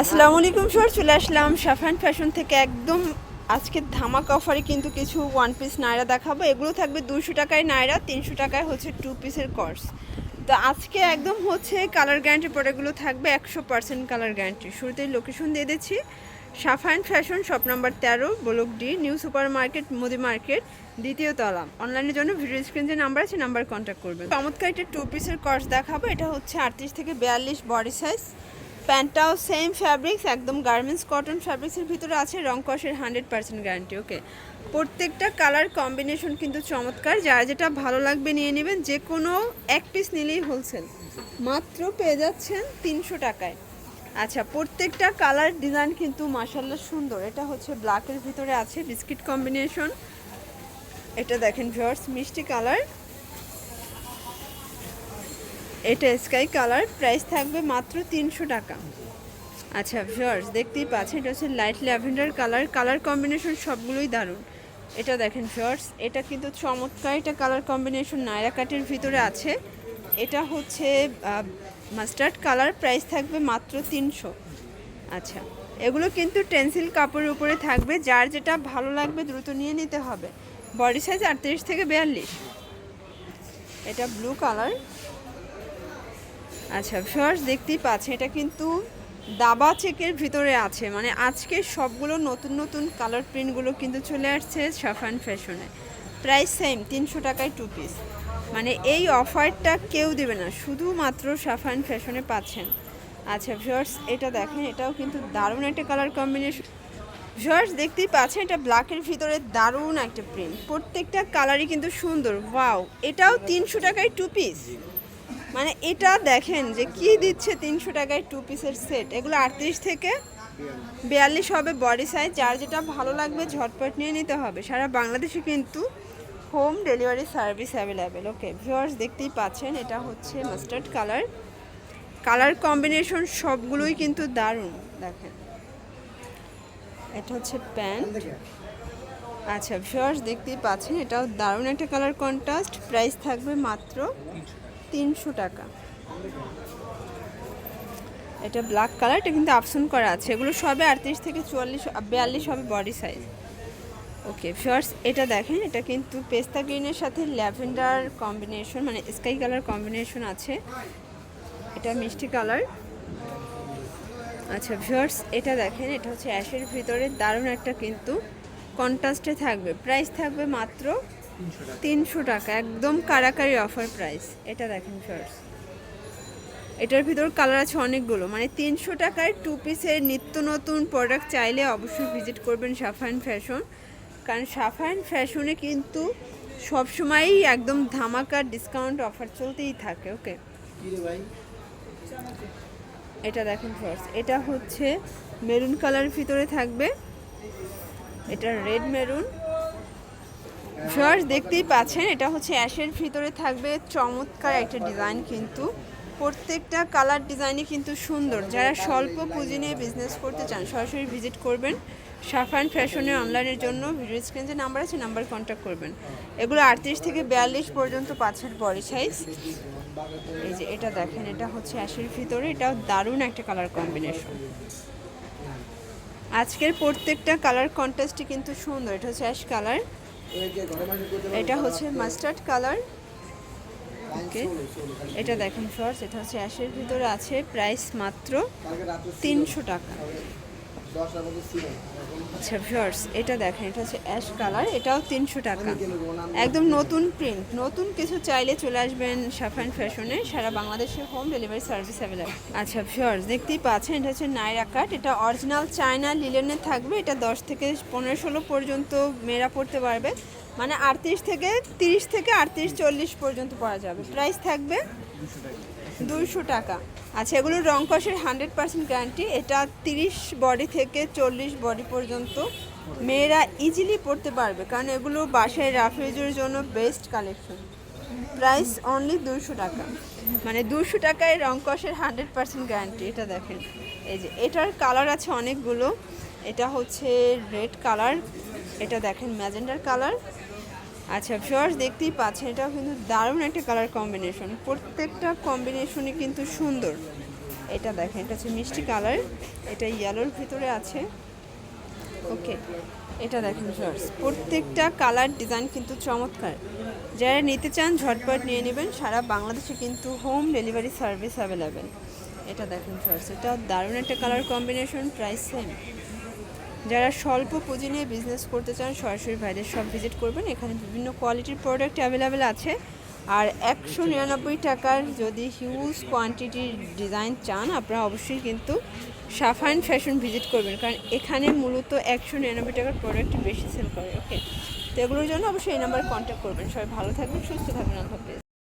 আসসালামু আলাইকুম সর, চলে আসলাম সাফান ফ্যাশন থেকে একদম আজকে ধামাক অফারে কিন্তু কিছু ওয়ান পিস নায়রা দেখাবো। এগুলো থাকবে দুশো টাকায় নায়রা, তিনশো টাকায় হচ্ছে টু পিসের কর্স তো আজকে একদম হচ্ছে কালার গ্যারান্টি প্রোডাক্টগুলো থাকবে একশো পার্সেন্ট কালার গ্যারান্টি শুরুতেই লোকেশন দিয়ে দিচ্ছি। সাফান ফ্যাশন শপ নাম্বার তেরো, block D new super market মুদি মার্কেট দ্বিতীয় তলা। অনলাইনের জন্য ভিডিও স্ক্রিন যে নাম্বার আছে নাম্বার কন্ট্যাক্ট করবেন। চমৎকার একটা টু পিসের কর্স দেখাবো। এটা হচ্ছে আটত্রিশ থেকে বিয়াল্লিশ বডি সাইজ প্যান্টটাও সেম ফ্যাব্রিক্স একদম গার্মেন্টস কটন ফ্যাব্রিক্সের ভিতরে আছে, রং কষের হান্ড্রেড পার্সেন্ট গ্যারান্টি ওকে প্রত্যেকটা কালার কম্বিনেশন কিন্তু চমৎকার। যার যেটা ভালো লাগবে নিয়ে নেবেন, যে কোনো এক পিস নিলেই হোলসেল মাত্র পেয়ে যাচ্ছেন তিনশো টাকায়। আচ্ছা প্রত্যেকটা কালার ডিজাইন কিন্তু মাসাল্লাহ সুন্দর। এটা হচ্ছে ব্ল্যাকের ভিতরে আছে বিস্কিট কম্বিনেশন এটা দেখেন ভিউয়ার্স মিষ্টি কালার এটা স্কাই কালার প্রাইস থাকবে মাত্র তিনশো টাকা। আচ্ছা ভিউয়ার্স দেখতেই পাচ্ছেন, এটা হচ্ছে light lavender colour colour combination সবগুলোই দারুণ। এটা দেখেন ভিউয়ার্স এটা কিন্তু চমৎকার, এটা কালার কম্বিনেশন নায়রা কাটের ভিতরে আছে। এটা হচ্ছে মাস্টার্ড কালার প্রাইস থাকবে মাত্র তিনশো। আচ্ছা এগুলো কিন্তু টেন্সিল কাপড়ের উপরে থাকবে, যার যেটা ভালো লাগবে দ্রুত নিয়ে নিতে হবে। বডি সাইজ আটত্রিশ থেকে বিয়াল্লিশ। এটা ব্লু কালার আচ্ছা ফার্স্ট দেখতেই পাচ্ছেন, এটা কিন্তু দাবা চেকের ভিতরে আছে। মানে আজকে সবগুলো নতুন নতুন কালার প্রিন্টগুলো কিন্তু চলে আসছে সাফান ফ্যাশনে প্রাইস সেম তিনশো টাকায় টু পিস মানে এই অফারটা কেউ দেবে না, শুধুমাত্র সাফান ফ্যাশনে পাচ্ছেন। আচ্ছা ভিউয়ার্স এটা দেখেন, এটাও কিন্তু দারুণ একটা কালার কম্বিনেশন ভিউয়ার্স দেখতেই পাচ্ছেন, এটা ব্ল্যাকের ভিতরে দারুণ একটা প্রিন্ট প্রত্যেকটা কালারই কিন্তু সুন্দর। ওয়াও এটাও তিনশো টাকায় টু পিস মানে এটা দেখেন যে কি দিচ্ছে তিনশো টাকায় টু পিসের সেট এগুলো আটত্রিশ থেকে বিয়াল্লিশ হবে বডি সাইজ যার যেটা ভালো লাগবে ঝটপট নিয়ে নিতে হবে। সারা বাংলাদেশে কিন্তু home delivery service available okay viewers দেখতেই পাচ্ছেন, এটা হচ্ছে মাস্টার্ড কালার কালার কম্বিনেশন সবগুলোই কিন্তু দারুণ, দেখেন। এটা হচ্ছে প্যান্ট আচ্ছা ভিউয়ার্স দেখতেই পাচ্ছেন, এটাও দারুণ একটা কালার কন্ট্রাস্ট প্রাইস থাকবে মাত্র তিনশো টাকা। এটা ব্ল্যাক কালার এটা কিন্তু আপসন করা আছে। এগুলো সবে আটত্রিশ থেকে চুয়াল্লিশ, বিয়াল্লিশ হবে বডি সাইজ ওকে ফার্স্ট এটা দেখেন, এটা কিন্তু পেস্তা গ্রিনের সাথে ল্যাভেন্ডার কম্বিনেশন মানে স্কাই কালার কম্বিনেশন আছে। এটা মিষ্টি কালার আচ্ছা ভিউয়ার্স এটা দেখেন, এটা হচ্ছে অ্যাশের ভিতরে দারুণ একটা কিন্তু কন্ট্রাস্টে থাকবে। প্রাইস থাকবে মাত্র তিনশো টাকা, একদম কারাকারি অফার প্রাইস এটা দেখেন ভিউয়ার্স এটার ভিতর কালার আছে অনেকগুলো। মানে তিনশো টাকায় টু পিসের নিত্য নতুন প্রোডাক্ট চাইলে অবশ্যই ভিজিট করবেন সাফায়ন ফ্যাশন কারণ সাফায়ন ফ্যাশনে কিন্তু সবসময়ই একদম ধামাকা ডিসকাউন্ট অফার চলতেই থাকে ওকে এটা দেখেন ফার্স্ট এটা হচ্ছে মেরুন কালারের ভিতরে থাকবে। এটা রেড মেরুন ফার্স্ট দেখতেই পাচ্ছেন, এটা হচ্ছে অ্যাশের ভিতরে থাকবে চমৎকার একটা ডিজাইন কিন্তু। প্রত্যেকটা কালার ডিজাইনই কিন্তু সুন্দর। যারা স্বল্প পুঁজি নিয়ে বিজনেস করতে চান, সরাসরি ভিজিট করবেন। সাফান ফ্যাশনে অনলাইনের জন্য ভিডিও স্ক্রিন যে নাম্বার আছে নাম্বার কন্ট্যাক্ট করবেন। এগুলো আটত্রিশ থেকে বিয়াল্লিশ পর্যন্ত পাঁচের বডি সাইজ এই যে এটা দেখেন, এটা হচ্ছে অ্যাশের ভিতরে, এটাও দারুণ একটা কালার কম্বিনেশন আজকের প্রত্যেকটা কালার কন্ট্রাস্টই কিন্তু সুন্দর, এটা হচ্ছে অ্যাশ কালার এটা হচ্ছে মাস্টার্ড কালার। ওকে, এটা দেখুন ফ্রস এটা হচ্ছে অ্যাশের ভিতরে আছে প্রাইস মাত্র তিনশো টাকা। আচ্ছা ভিউয়ার্স এটা দেখেন এটা হচ্ছে অ্যাশ কালার এটাও তিনশো টাকা। একদম নতুন প্রিন্ট নতুন কিছু চাইলে চলে আসবেন সাফান ফ্যাশনে সারা বাংলাদেশে হোম ডেলিভারি সার্ভিস অ্যাভেলেবল আচ্ছা ভিউয়ার্স দেখতেই পাচ্ছেন এটা হচ্ছে নাইরা কাট এটা অরিজিনাল চায়না লিলেনের থাকবে এটা দশ থেকে পনেরো ষোলো পর্যন্ত মেয়েরা পড়তে পারবে। মানে আটত্রিশ থেকে তিরিশ থেকে আটত্রিশ চল্লিশ পর্যন্ত পড়া যাবে। প্রাইস থাকবে দুইশো টাকা। আচ্ছা এগুলো রং কষের হান্ড্রেড পার্সেন্ট গ্যারান্টি এটা তিরিশ বডি থেকে চল্লিশ বডি পর্যন্ত মেয়েরা ইজিলি পড়তে পারবে, কারণ এগুলো বাসায় রাফেজের জন্য বেস্ট কালেকশন প্রাইস অনলি দুশো টাকা। মানে দুশো টাকায় রং কষের হান্ড্রেড পার্সেন্ট গ্যারান্টি এটা দেখেন। এই যে, এটার কালার আছে অনেকগুলো। এটা হচ্ছে রেড কালার এটা দেখেন ম্যাজেন্ডার কালার আচ্ছা ভিউয়ার্স দেখতেই পাচ্ছেন, এটাও কিন্তু দারুণ একটা কালার কম্বিনেশন প্রত্যেকটা কম্বিনেশনই কিন্তু সুন্দর। এটা দেখেন, এটা হচ্ছে মিষ্টি কালার এটা ইয়েলোর ভিতরে আছে। ওকে এটা দেখেন শর্টস প্রত্যেকটা কালার ডিজাইন কিন্তু চমৎকার। যারা নিতে চান, ঝটপট নিয়ে নেবেন, সারা বাংলাদেশে কিন্তু হোম ডেলিভারি সার্ভিস অ্যাভেলেবেল এটা দেখেন শর্টস এটা দারুণ একটা কালার কম্বিনেশন প্রাইস সেম যারা স্বল্প পুঁজি নিয়ে বিজনেস করতে চান, সরাসরি ভাইদের সব ভিজিট করবেন। এখানে বিভিন্ন কোয়ালিটির প্রোডাক্ট অ্যাভেলেবেল আছে। আর একশো নিরানব্বই টাকার যদি হিউজ কোয়ান্টিটির ডিজাইন চান, আপনারা অবশ্যই কিন্তু সাফান ফ্যাশন ভিজিট করবেন। কারণ এখানে মূলত একশো নিরানব্বই টাকার প্রোডাক্ট বেশি সেল করে ওকে তো এগুলোর জন্য অবশ্যই এই নাম্বার কন্ট্যাক্ট করবেন। সবাই ভালো থাকবেন, সুস্থ থাকবেন, আল্লাহ